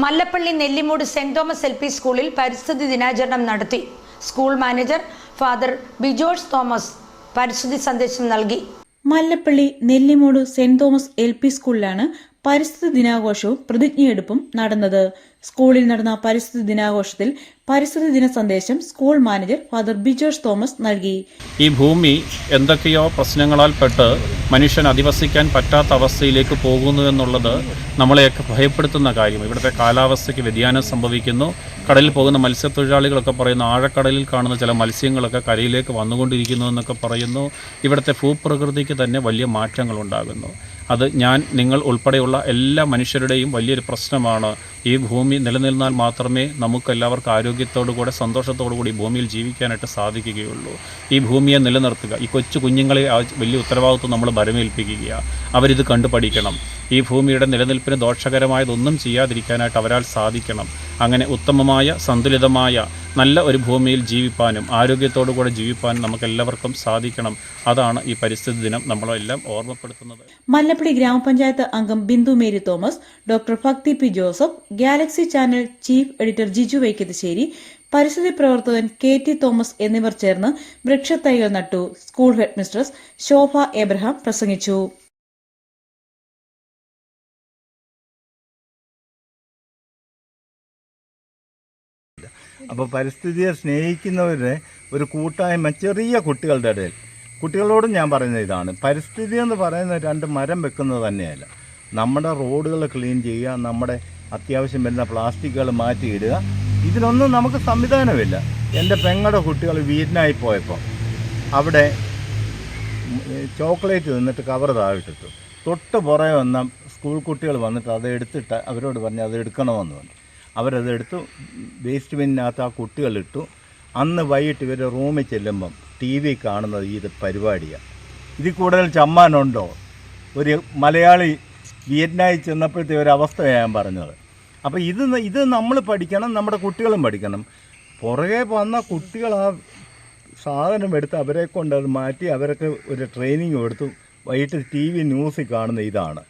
Mallappally Nellimood saint Thomas L P സ്കൂളിൽ പരിസ്ഥിതി ദിനാചരണം നടത്തി. School manager father Bijosh Thomas പരിസ്ഥിതി സന്ദേശം നൽകി. Mallappally Nellimood saint Thomas L P സ്കൂളിലാണ് പരിസ്ഥിതി ദിനാഘോഷവും പ്രതിജ്ഞയെടുപ്പും നടന്നത്. സ്കൂളിൽ നടന്ന പരിസ്ഥിതി ദിനാഘോഷത്തിൽ പരിസ്ഥിതി ദിന സന്ദേശം school manager father Bijosh Thomas നൽകി. ഈ ഭൂമി എന്തൊക്കെയോ പ്രശ്നങ്ങളാൽ പെട്ട് മനുഷ്യൻ അധിവസിക്കാൻ പറ്റാത്ത അവസ്ഥയിലേക്ക് പോകുന്നു എന്നുള്ളത് നമ്മളെയൊക്കെ ഭയപ്പെടുത്തുന്ന കാര്യം. ഇവിടുത്തെ കാലാവസ്ഥയ്ക്ക് വ്യതിയാനം സംഭവിക്കുന്നു. കടലിൽ പോകുന്ന മത്സ്യത്തൊഴിലാളികളൊക്കെ പറയുന്നു ആഴക്കടലിൽ കാണുന്ന ചില മത്സ്യങ്ങളൊക്കെ കരയിലേക്ക് വന്നുകൊണ്ടിരിക്കുന്നു എന്നൊക്കെ പറയുന്നു. ഇവിടുത്തെ ഭൂപ്രകൃതിക്ക് തന്നെ വലിയ മാറ്റങ്ങൾ ഉണ്ടാകുന്നു അത് ഞാൻ നിങ്ങൾ ഉൾപ്പെടെയുള്ള എല്ലാ മനുഷ്യരുടെയും വലിയൊരു പ്രശ്നമാണ്. ഈ ഭൂമി നിലനിന്നാൽ മാത്രമേ നമുക്കെല്ലാവർക്കും ആരോഗ്യത്തോടു കൂടെ സന്തോഷത്തോടു കൂടി ഭൂമിയിൽ ജീവിക്കാനായിട്ട് സാധിക്കുകയുള്ളൂ. ഈ ഭൂമിയെ നിലനിർത്തുക. ഈ കൊച്ചു കുഞ്ഞുങ്ങളെ വലിയ ഉത്തരവാദിത്വം നമ്മൾ ഭരമേൽപ്പിക്കുക അവരിത് കണ്ടു പഠിക്കണം ഈ ഭൂമിയുടെ നിലനിൽപ്പിന് ദോഷകരമായതൊന്നും ചെയ്യാതിരിക്കാനായിട്ട് അവരാൽ സാധിക്കണം. അങ്ങനെ ഉത്തമമായ സന്തുലിതമായ നല്ല ഒരു ഭൂമിയിൽ ജീവിപ്പാനും ആരോഗ്യത്തോടു കൂടെ ജീവിപ്പാനും നമുക്കെല്ലാവർക്കും സാധിക്കണം. അതാണ് ഈ പരിസ്ഥിതി ദിനം നമ്മളെല്ലാം ഓർമ്മപ്പെടുത്തുന്നത്. മല്ലപ്പള്ളി ഗ്രാമപഞ്ചായത്ത് അംഗം Bindu Mary Thomas doctor Bhakti P Joseph galaxy channel chief editor Jiju Vaikathussery പരിസ്ഥിതി പ്രവർത്തകൻ കെ ടി തോമസ് എന്നിവർ ചേർന്ന് വൃക്ഷത്തൈകൾ നട്ടു. സ്കൂൾ ഹെഡ്മിസ്ട്രസ് ശോഭ എബ്രഹാം പ്രസംഗിച്ചു. അപ്പോൾ പരിസ്ഥിതിയെ സ്നേഹിക്കുന്നവരുടെ ഒരു കൂട്ടായ്മ ചെറിയ കുട്ടികളുടെ ഇടയിൽ. കുട്ടികളോടും ഞാൻ പറയുന്നത് ഇതാണ്. പരിസ്ഥിതി എന്ന് പറയുന്നത് രണ്ട് മരം വെക്കുന്നത് തന്നെയല്ല. നമ്മുടെ റോഡുകൾ ക്ലീൻ ചെയ്യുക നമ്മുടെ അത്യാവശ്യം വരുന്ന പ്ലാസ്റ്റിക്കുകൾ മാറ്റിയിടുക ഇതിനൊന്നും നമുക്ക് സംവിധാനമില്ല. എന്റെ പെങ്ങളുടെ കുട്ടികൾ വീടിനായി പോയപ്പോൾ അവിടെ ചോക്ലേറ്റ് തിന്നിട്ട് കവർ താഴെട്ടിട്ടു. തൊട്ട് പുറകെ വന്ന സ്കൂൾ കുട്ടികൾ വന്നിട്ട് അത് എടുത്തിട്ട് അവരോട് പറഞ്ഞ് അത് എടുക്കണമെന്ന് പറഞ്ഞു. അവരത് എടുത്തു വേസ്റ്റ് ബിന്നിനകത്ത് ആ കുട്ടികളിട്ടു അന്ന് വൈകിട്ട് ഇവർ റൂമിൽ ചെല്ലുമ്പം ടി വി കാണുന്നത് ഇത് പരിപാടിയാണ് ഇതിൽ കൂടുതൽ ചമ്മാനുണ്ടോ? ഒരു മലയാളി വിയറ്റ്നാമിൽ ചെന്നപ്പോഴത്തെ ഒരു അവസ്ഥ ഞാൻ പറഞ്ഞത്. അപ്പോൾ ഇത് ഇത് നമ്മൾ പഠിക്കണം നമ്മുടെ കുട്ടികളും പഠിക്കണം. പുറകെ വന്ന കുട്ടികൾ ആ സാധനം എടുത്ത് അവരെ കൊണ്ട് അത് മാറ്റി അവർക്ക് ഒരു ട്രെയിനിങ് കൊടുത്തു. വൈകിട്ട് ടി വി ന്യൂസിൽ കാണുന്ന ഇതാണ്.